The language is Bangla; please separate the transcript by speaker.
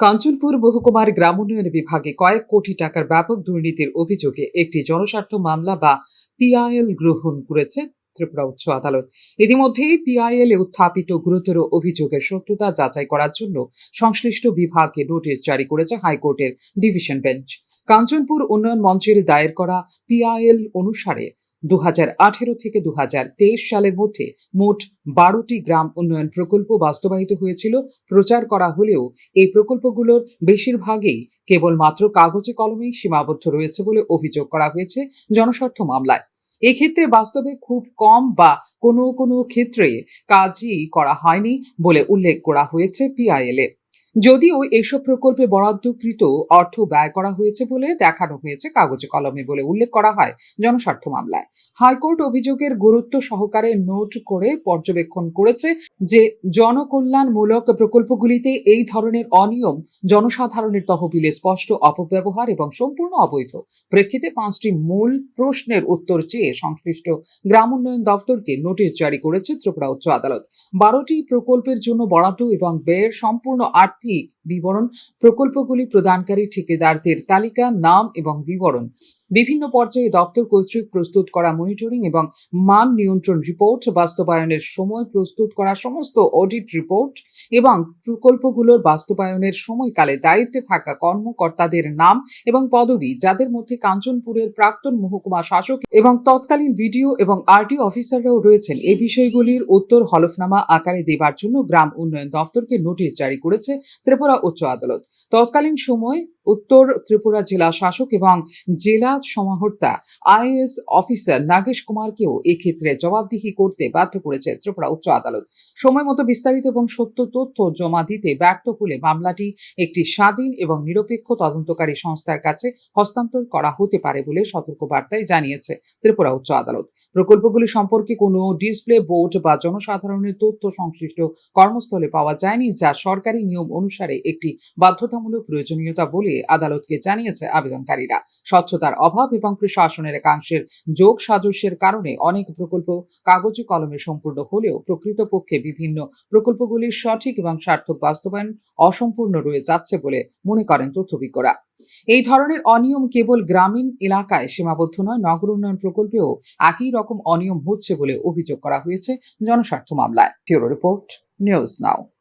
Speaker 1: কাঞ্চনপুর মহকুমার গ্রাম উন্নয়ন বিভাগে কয়েক কোটি টাকার ব্যাপক দুর্নীতির অভিযোগে একটি জনস্বার্থ মামলা বা পিআইএল গ্রহণ করেছে ত্রিপুরা উচ্চ আদালত। ইতিমধ্যেই পিআইএল এ উত্থাপিত গুরুতর অভিযোগের সত্যতা যাচাই করার জন্য সংশ্লিষ্ট বিভাগকে নোটিশ জারি করেছে হাইকোর্টের ডিভিশন বেঞ্চ। কাঞ্চনপুর উন্নয়ন মঞ্চের দায়ের করা পিআইএল অনুসারে দু হাজার আঠেরো থেকে দু হাজার তেইশ সালের মধ্যে মোট বারোটি গ্রাম উন্নয়ন প্রকল্প বাস্তবায়িত হয়েছিল। প্রচার করা হলেও এই প্রকল্পগুলোর বেশিরভাগই কেবলমাত্র কাগজে কলমেই সীমাবদ্ধ রয়েছে বলে অভিযোগ করা হয়েছে জনস্বার্থ মামলায়। এক্ষেত্রে বাস্তবে খুব কম বা কোনো কোনো ক্ষেত্রে কাজই করা হয়নি বলে উল্লেখ করা হয়েছে পিআইএল এ যদিও এসব প্রকল্পে বরাদ্দকৃত অর্থ ব্যয় করা হয়েছে বলে দেখানো হয়েছে কাগজে কলমে বলে উল্লেখ করা হয় জনস্বার্থ মামলায়। হাইকোর্ট অভিযোগের গুরুত্ব সহকারে নোট করে পর্যবেক্ষণ করেছে যে জনকল্যাণমূলক প্রকল্পগুলিতে এই ধরনের অনিয়ম জনসাধারণের তহবিলে স্পষ্ট অপব্যবহার এবং সম্পূর্ণ অবৈধ। প্রেক্ষিতে পাঁচটি মূল প্রশ্নের উত্তর চেয়ে সংশ্লিষ্ট গ্রাম উন্নয়ন দপ্তরকে নোটিশ জারি করেছে ত্রিপুরা উচ্চ আদালত। বারোটি প্রকল্পের জন্য বরাদ্দ এবং ব্যয়ের সম্পূর্ণ আর্থিক বিবরণ প্রকল্পগুলি প্রদানকারী ঠিকাদারদের তালিকা নাম এবং বিবরণ। বিভিন্ন পর্যায়ে দপ্তর কর্তৃক প্রস্তুত করা মনিটরিং এবং মান নিয়ন্ত্রণ রিপোর্ট বাস্তবায়নের সময় প্রস্তুত করা সমস্ত অডিট রিপোর্ট এবং প্রকল্পগুলোর বাস্তবায়নের সময়কালে দায়িত্বে থাকা কর্মকর্তাদের নাম এবং পদবি, যাদের মধ্যে কাঞ্চনপুরের প্রাক্তন মহকুমা শাসক এবং তৎকালীন ভিডিও এবং আরটি অফিসাররাও রয়েছেন। এই বিষয়গুলির উত্তর হলফনামা আকারে দেবার জন্য গ্রাম উন্নয়ন দপ্তরকে নোটিশ জারি করেছে ত্রিপুরা উচ্চ আদালত। তৎকালীন সময় উত্তর ত্রিপুরা জেলা শাসক এবং জেলা সমাহর্তা আইএস অফিসার নাগেশ কুমারকেও এক্ষেত্রে জবাবদিহি করতে বাধ্য করেছে ত্রিপুরা উচ্চ আদালত। সময় মতো বিস্তারিত এবং সত্য তথ্য জমা দিতে ব্যর্থ হলে মামলাটি একটি স্বাধীন এবং নিরপেক্ষ তদন্তকারী সংস্থার কাছে হস্তান্তর করা হতে পারে বলে সতর্কবার্তায় জানিয়েছে ত্রিপুরা উচ্চ আদালত। প্রকল্পগুলি সম্পর্কে কোনো ডিসপ্লে বোর্ড বা জনসাধারণের তথ্য সংশ্লিষ্ট কর্মস্থলে পাওয়া যায়নি, যা সরকারি নিয়ম অনুসারে একটি বাধ্যতামূলক প্রয়োজনীয়তা বলে আদালতকে জানিয়েছে আবেদনকারীরা। স্বচ্ছতার অভাব এবং প্রশাসনের একাংশের যোগ সাজস্যের কারণে অনেক প্রকল্প কাগজে কলমে সম্পূর্ণ হলেও প্রকৃতপক্ষে বিভিন্ন প্রকল্পগুলির সঠিক এবং সার্থক বাস্তবায়ন অসম্পূর্ণ রয়ে যাচ্ছে বলে মনে করেন তথ্যবিজ্ঞরা এই ধরনের অনিয়ম কেবল গ্রামীণ এলাকায় সীমাবদ্ধ নয়, নগর উন্নয়ন প্রকল্পেও একই রকম অনিয়ম হচ্ছে বলে অভিযোগ করা হয়েছে জনস্বার্থ মামলায়। রিপোর্ট, নিউজ নাও।